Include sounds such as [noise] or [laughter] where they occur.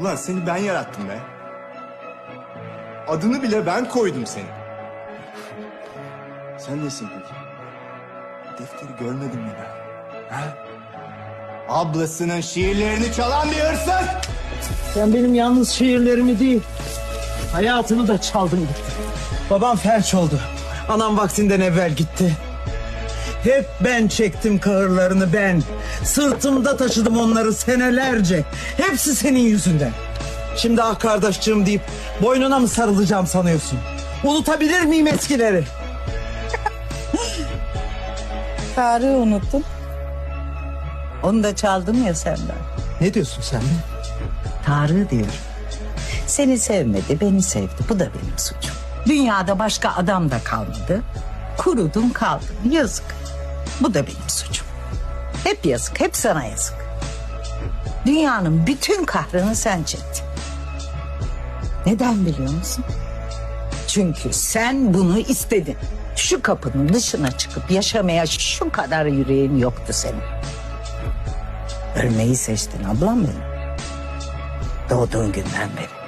Ulan seni ben yarattım be. Adını bile ben koydum senin. Sen nesin peki? Defteri görmedin mi ben? Ha? Ablasının şiirlerini çalan bir hırsız! Sen benim yalnız şiirlerimi değil, hayatımı da çaldın gittin. Babam felç oldu. Anam vaktinden evvel gitti. Hep ben çektim kahırlarını ben. Sırtımda taşıdım onları senelerce. Hepsi senin yüzünden. Şimdi ah kardeşciğim deyip boynuna mı sarılacağım sanıyorsun? Unutabilir miyim eskileri? [laughs] Tarık'ı unuttun. Onu da çaldım ya senden. Ne diyorsun sen be? Tarık'ı diyorum. Seni sevmedi, beni sevdi. Bu da benim suçum. Dünyada başka adam da kalmadı. Kurudum kaldım. Yazık. Bu da benim suçum. Hep yazık, hep sana yazık. Dünyanın bütün kahrını sen çektin. Neden biliyor musun? Çünkü sen bunu istedin. Şu kapının dışına çıkıp yaşamaya şu kadar yüreğin yoktu senin. Ölmeyi seçtin ablam benim. Doğduğun günden beri.